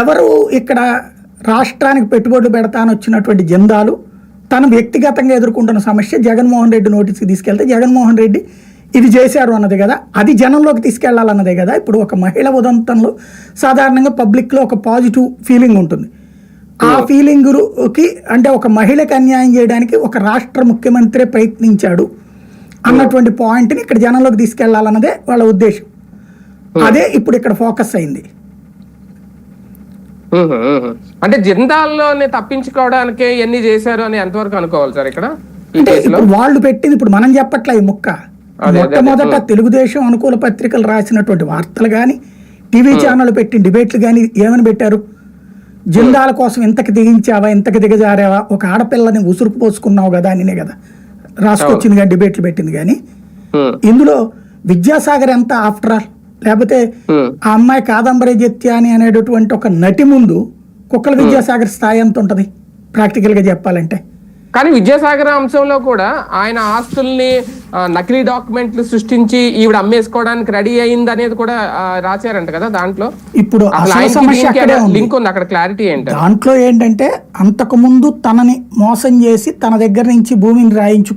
ఎవరు ఇక్కడ రాష్ట్రానికి పెట్టుబడులు పెడతాను వచ్చినటువంటి జందాలు తను వ్యక్తిగతంగా ఎదుర్కొంటున్న సమస్య జగన్మోహన్ రెడ్డి నోటీస్కి తీసుకెళ్తే జగన్మోహన్ రెడ్డి ఇది చేశారు అన్నది కదా. అది జనంలోకి తీసుకెళ్ళాలన్నదే కదా. ఇప్పుడు ఒక మహిళ ఉదంతంలో సాధారణంగా పబ్లిక్లో ఒక పాజిటివ్ ఫీలింగ్ ఉంటుంది. ఆ ఫీలింగ్కి అంటే ఒక మహిళకి అన్యాయం చేయడానికి ఒక రాష్ట్ర ముఖ్యమంత్రి ప్రయత్నించాడు అన్నటువంటి పాయింట్ని ఇక్కడ జనంలోకి తీసుకెళ్ళాలన్నదే వాళ్ళ ఉద్దేశం. అదే ఇప్పుడు ఇక్కడ ఫోకస్ అయింది. అంటే జిందాల్లోని తప్పించుకోవడానికే ఎన్ని చేశారు అని ఎంతవరకు అనుకోవాలి సార్ ఇక్కడ? అంటే వాళ్ళు పెట్టింది ఇప్పుడు మనం చెప్పట్లే ఈ ముక్క. మొట్టమొదట తెలుగుదేశం అనుకూల పత్రికలు రాసినటువంటి వార్తలు కానీ టీవీ ఛానల్ పెట్టిన డిబేట్లు కానీ ఏమని పెట్టారు? జిందాల కోసం ఇంతకు దిగించావా ఇంతకు దిగజారావా? ఒక ఆడపిల్లని ఉసురుకు పోసుకున్నావు కదా అనినే కదా. రాసుకొచ్చింది కానీ డిబేట్లు పెట్టింది కానీ. ఇందులో విద్యాసాగర్ ఎంత ఆఫ్టర్ ఆల్? లేకపోతే. ఆ అమ్మాయి కాదంబరి జత్యాని అనేటటువంటి ఒక నటి ముందు కుక్కల విద్యాసాగర్ స్థాయి ఎంత ఉంటుంది? ప్రాక్టికల్గా చెప్పాలంటే. కానీ విద్యాసాగర్ అంశంలో కూడా ఆయన ఆస్తుల్ని నకిలీ డాక్యుమెంట్లు సృష్టించి ఈవిడ అమ్మేసుకోవడానికి రెడీ అయింది అనేది కూడా రాశారంట కదా దాంట్లో. ఇప్పుడు లింక్ ఉంది అక్కడ క్లారిటీ ఏంటి దాంట్లో ఏంటంటే అంతకుముందు తనని మోసం చేసి తన దగ్గర నుంచి భూమిని రాయించుకు